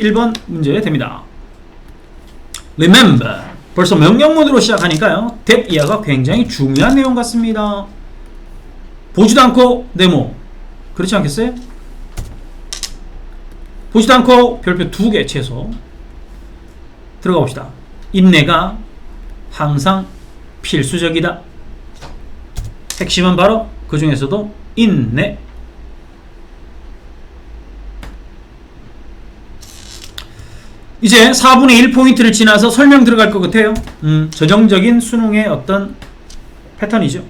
1번 문제 됩니다. Remember. 벌써 명령문으로 시작하니까요. that 이하가 굉장히 중요한 내용 같습니다. 보지도 않고 네모. 그렇지 않겠어요? 보지도 않고 별표 두 개 최소. 들어가 봅시다. 인내가 항상 필수적이다. 핵심은 바로 그 중에서도 인내. 이제 4분의 1포인트를 지나서 설명 들어갈 것 같아요. 음, 전형적인 수능의 어떤 패턴이죠.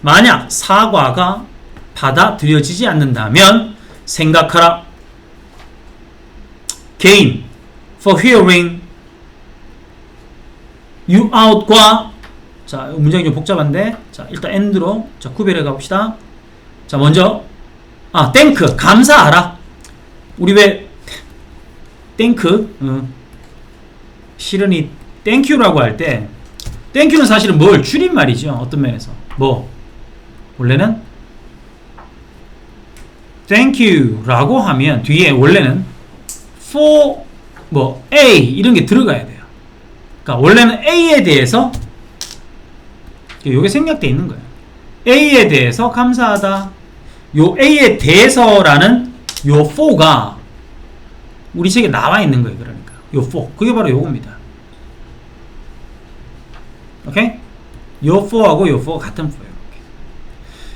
만약 사과가 받아들여지지 않는다면 생각하라. 개인 for hearing you out과 자 문장이 좀 복잡한데 자 일단 end로 자 구별해 가봅시다. 자 먼저 아 thank 감사하라. 우리 왜 땡크 어. 실은 이 땡큐라고 할 때 땡큐는 사실은 뭘 줄임말이죠 어떤 면에서. 뭐? 원래는 땡큐라고 하면 뒤에 원래는 for 뭐 A 이런 게 들어가야 돼요. 그러니까 원래는 A에 대해서 요게 생략돼 있는 거예요. A에 대해서 감사하다. 요 A에 대해서라는 요 for가 우리 책에 나와 있는 거예요. 그러니까 요 4. 그게 바로 요겁니다. 오케이? 요 4하고 요 4가 같은 4예요.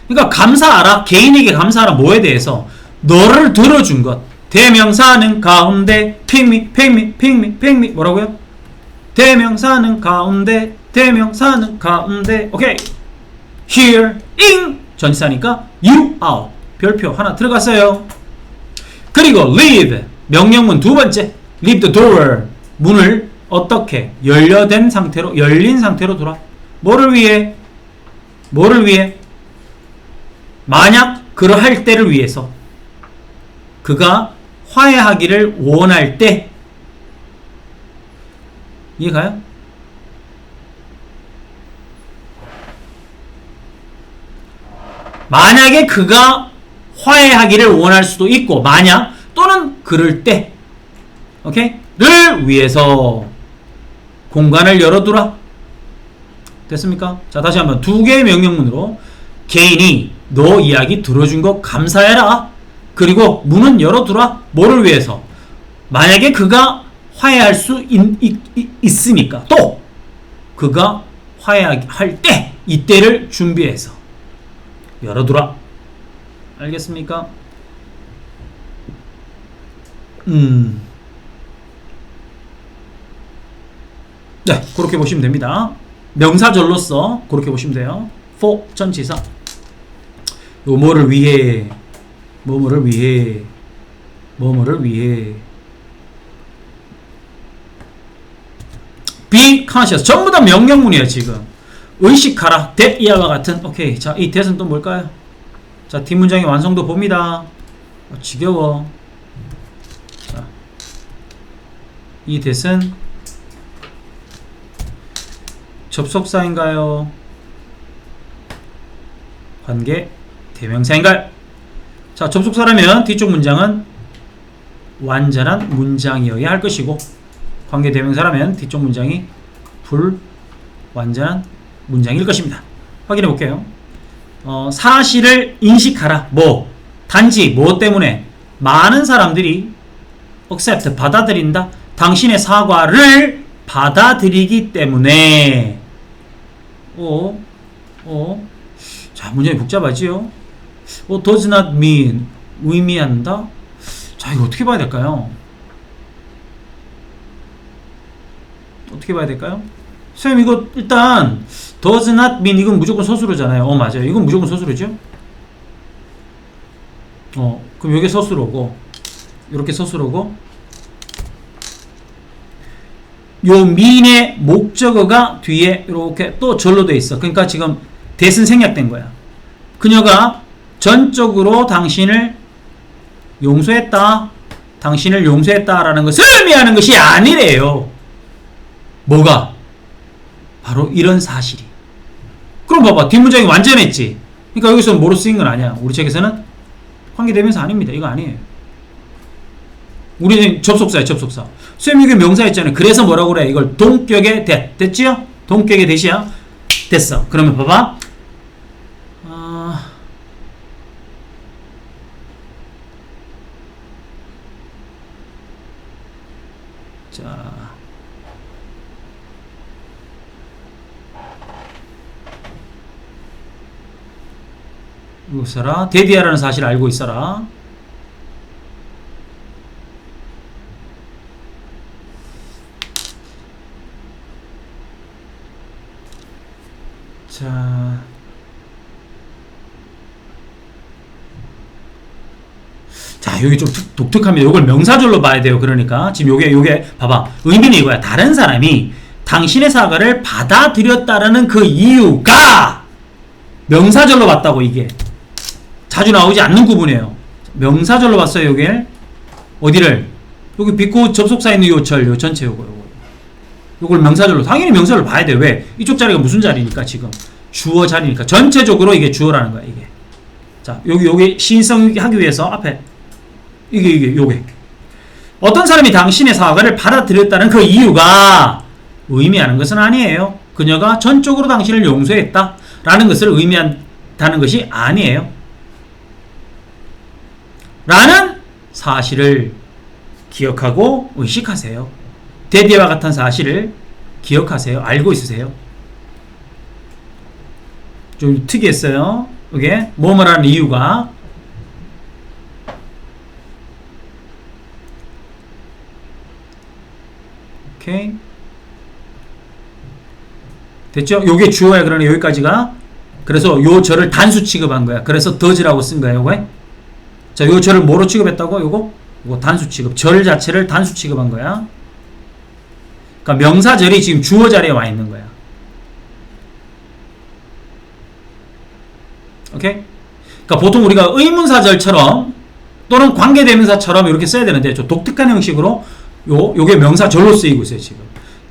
그러니까 감사하라. 개인에게 감사하라. 뭐에 대해서? 너를 들어준 것. 대명사는 가운데 핑미 핑미 핑미 핑미 뭐라고요? 대명사는 가운데 대명사는 가운데 오케이 here in 전치사니까 you out 별표 하나 들어갔어요 그리고 leave 명령문 두 번째 leave the door. 문을 어떻게 열려된 상태로 열린 상태로 둬라 뭐를 위해? 뭐를 위해? 만약 그러할 때를 위해서 그가 화해하기를 원할 때. 이해가요? 만약에 그가 화해하기를 원할 수도 있고 만약 또는 그럴 때 오케이? 를 위해서 공간을 열어두라 됐습니까? 자 다시 한번 두 개의 명령문으로 개인이 너 이야기 들어준 거 감사해라 그리고 문은 열어두라 뭐를 위해서 만약에 그가 화해할 수 있, 있, 있, 있으니까 또 그가 화해할 때 이때를 준비해서 열어두라 알겠습니까? 음. 네, 그렇게 보시면 됩니다. 명사절로서 그렇게 보시면 돼요. for 전치사. 요 뭐를 위해, 뭐뭐를 위해, 뭐뭐를 위해. be conscious. 전부 다 명령문이에요, 지금. 의식하라. that 이하와 같은. 오케이. 자, 이 that은 또 뭘까요? 자, 뒷문장의 완성도 봅니다. 어, 지겨워. 자, 이 that은 접속사인가요? 관계 대명사인가요? 자, 접속사라면 뒤쪽 문장은 완전한 문장이어야 할 것이고 관계 대명사라면 뒤쪽 문장이 불완전한 문장일 것입니다. 확인해 볼게요. 어, 사실을 인식하라. 뭐 단지 뭐 때문에 많은 사람들이 accept 받아들인다. 당신의 사과를 받아들이기 때문에 오, 오. 자, 문장이 복잡하지요? 어, does not mean 의미한다? 자, 이거 어떻게 봐야 될까요? 어떻게 봐야 될까요? 선생님 이거 일단 does not mean 이건 무조건 서술어잖아요. 어 맞아요. 이건 무조건 서술어죠. 어 그럼 이게 서술어고 이렇게 서술어고 요 mean의 목적어가 뒤에 이렇게 또 절로 돼 있어. 그러니까 지금 대신 생략된 거야. 그녀가 전적으로 당신을 용서했다. 당신을 용서했다라는 것을 의미하는 것이 아니래요. 뭐가? 바로 이런 사실이. 그럼 봐봐. 뒷문장이 완전했지. 그러니까 여기서 뭐로 쓰인 건 아니야. 우리 책에서는 관계대명사 아닙니다. 이거 아니에요. 우리는 접속사야 접속사. 쌤 이게 명사였잖아요. 그래서 뭐라고 그래? 이걸 동격의 대 됐지요? 동격의 대시야. 됐어. 그러면 봐봐. 아... 자. 이거 써라. 데디아라는 사실을 알고 있어라. 자. 자, 여기 좀 특- 독특합니다. 이걸 명사절로 봐야 돼요. 그러니까 지금 요게 요게 봐봐. 의미는 이거야. 다른 사람이 당신의 사과를 받아들였다라는 그 이유가 명사절로 봤다고 이게 자주 나오지 않는 구분이에요. 명사절로 봤어요. 요게 어디를 여기 비코 접속사 있는 요철 요 전체 요거 요거 요걸 명사절로 당연히 명사절로 봐야 돼. 왜? 이쪽 자리가 무슨 자리니까 지금 주어 자리니까 전체적으로 이게 주어라는 거야 이게. 자 여기 여기 신성 하기 위해서 앞에 이게 이게 요게 어떤 사람이 당신의 사과를 받아들였다는 그 이유가 의미하는 것은 아니에요. 그녀가 전적으로 당신을 용서했다 라는 것을 의미한다는 것이 아니에요. 라는 사실을 기억하고 의식하세요. 데디와 같은 사실을 기억하세요. 알고 있으세요. 좀 특이했어요. 이게 뭐뭐라는 이유가 오케이 됐죠? 요게 주어야 그러니 여기까지가 그래서 요 절을 단수 취급한 거야. 그래서 더즈라고 쓴 거야. 요게 자, 요 절을 뭐로 취급했다고? 요거 요거 단수 취급. 절 자체를 단수 취급한 거야. 그러니까 명사절이 지금 주어 자리에 와 있는 거야. 오케이? 그러니까 보통 우리가 의문사절처럼 또는 관계대명사처럼 이렇게 써야 되는데 좀 독특한 형식으로 요 요게 명사절로 쓰이고 있어요 지금.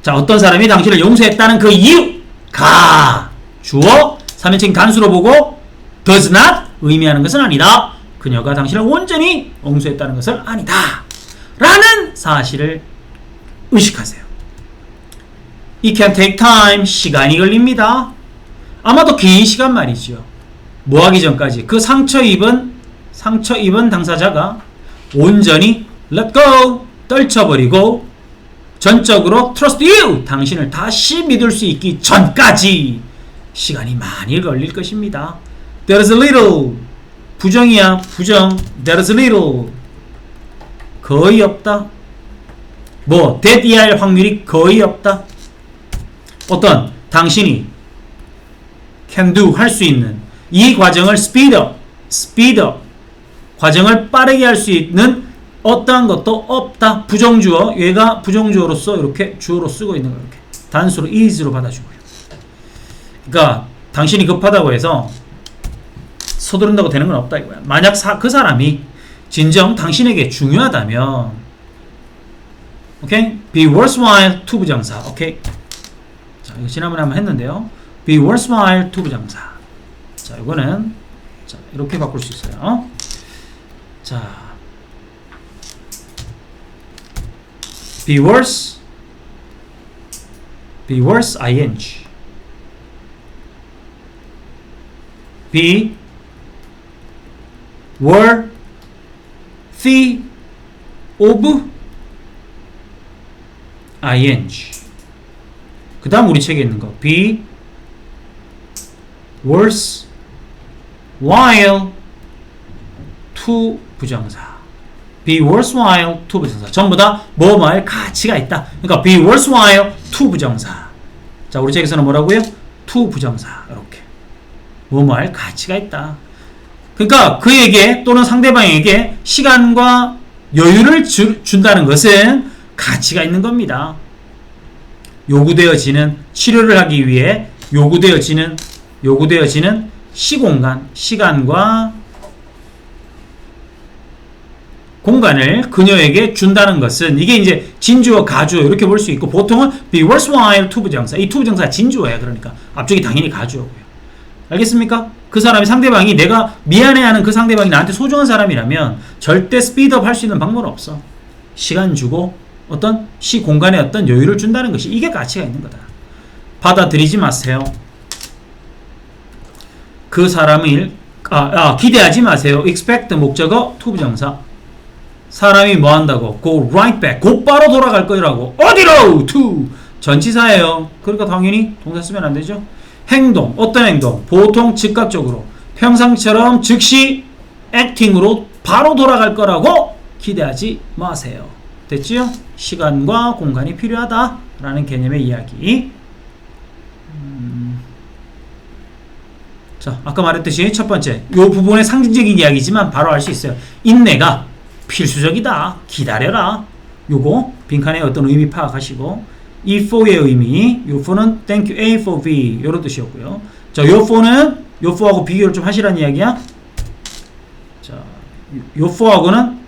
자 어떤 사람이 당신을 용서했다는 그 이유 가 주어 3인칭 단수로 보고 does not 의미하는 것은 아니다. 그녀가 당신을 온전히 용서했다는 것은 아니다. 라는 사실을 의식하세요. It can take time. 시간이 걸립니다. 아마도 긴 시간 말이죠. 뭐 하기 전까지 그 상처 입은 상처 입은 당사자가 온전히 let go 떨쳐버리고 전적으로 trust you 당신을 다시 믿을 수 있기 전까지 시간이 많이 걸릴 것입니다. There's a little 부정이야 부정 There's a little 거의 없다. 뭐 dead이할 확률이 거의 없다. 어떤 당신이 can do 할 수 있는 이 과정을 speed up, speed up 과정을 빠르게 할 수 있는 어떠한 것도 없다. 부정주어 얘가 부정주어로서 이렇게 주어로 쓰고 있는 거예요. 이렇게 단수로 is로 받아주고요. 그러니까 당신이 급하다고 해서 서두른다고 되는 건 없다 이거야. 만약 사, 그 사람이 진정 당신에게 중요하다면 오케이? be worthwhile to 부정사. 오케이? 자, 이거 지난번에 한번 했는데요. be worthwhile to 부정사. 자, 이거는 자, 이렇게 바꿀 수 있어요. 자, be worse, be worse ing, be worthy of ing. 그 다음 우리 책에 있는 거. Be worse while to 부정사. Be worthwhile to 부정사. 전부 다 뭐뭐할 가치가 있다. 그러니까 be worthwhile to 부정사. 자 우리 책에서는 뭐라고요? to 부정사. 이렇게. 뭐뭐할 가치가 있다. 그러니까 그에게 또는 상대방에게 시간과 여유를 주, 준다는 것은 가치가 있는 겁니다 요구되어지는 치료를 하기 위해 요구되어지는 요구되어지는 시공간, 시간과 공간을 그녀에게 준다는 것은 이게 이제 진주어, 가주어 이렇게 볼 수 있고 보통은 be worthwhile to 부정사 이 to 부정사 진주어야 그러니까 앞쪽이 당연히 가주어고요. 알겠습니까? 그 사람이 상대방이 내가 미안해하는 그 상대방이 나한테 소중한 사람이라면 절대 스피드업 할 수 있는 방법은 없어. 시간 주고 어떤 시 공간에 어떤 여유를 준다는 것이 이게 가치가 있는 거다. 받아들이지 마세요. 그 사람을 아, 아, 기대하지 마세요. expect 목적어 to 부정사. 사람이 뭐 한다고? go right back. 곧바로 돌아갈 거라고. 어디로? to 전치사예요. 그러니까 당연히 동사 쓰면 안 되죠. 행동 어떤 행동? 보통 즉각적으로 평상처럼 즉시 액팅으로 바로 돌아갈 거라고 기대하지 마세요. 됐지요? 시간과 공간이 필요하다라는 개념의 이야기. 음. 자, 아까 말했듯이 첫 번째, 이 부분의 상징적인 이야기지만 바로 알 수 있어요. 인내가 필수적이다. 기다려라. 요거 빈칸에 어떤 의미 파악하시고 이 for의 의미, 요 for는 thank you A for B 이런 뜻이었고요. 자, 요 for는 요 for하고 비교를 좀 하시라는 이야기야. 자, 요 for하고는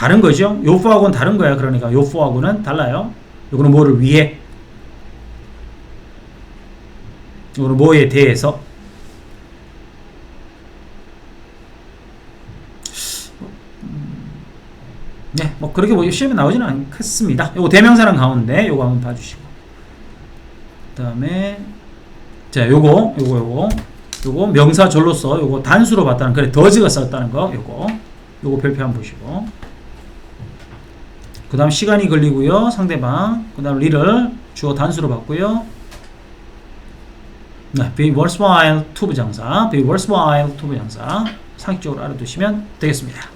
다른 거죠. 요 for하고는 다른 거야. 그러니까 요 for하고는 달라요. 요거는 뭐를 위해 요거는 뭐에 대해서 네, 뭐 그렇게 뭐 시험에 나오지는 않겠습니다. 요거 대명사랑 가운데 요거 한번 봐주시고 그다음에 자 요거 요거 요거 요거 명사절로서 요거 단수로 봤다는 그래 더즈가 썼다는 거 요거 요거 별표 한번 보시고 그 다음 시간이 걸리고요 상대방. 그 다음 리를 주어 단수로 봤고요. 네, be worthwhile 부정사. be worthwhile 부정사. 상식적으로 알아두시면 되겠습니다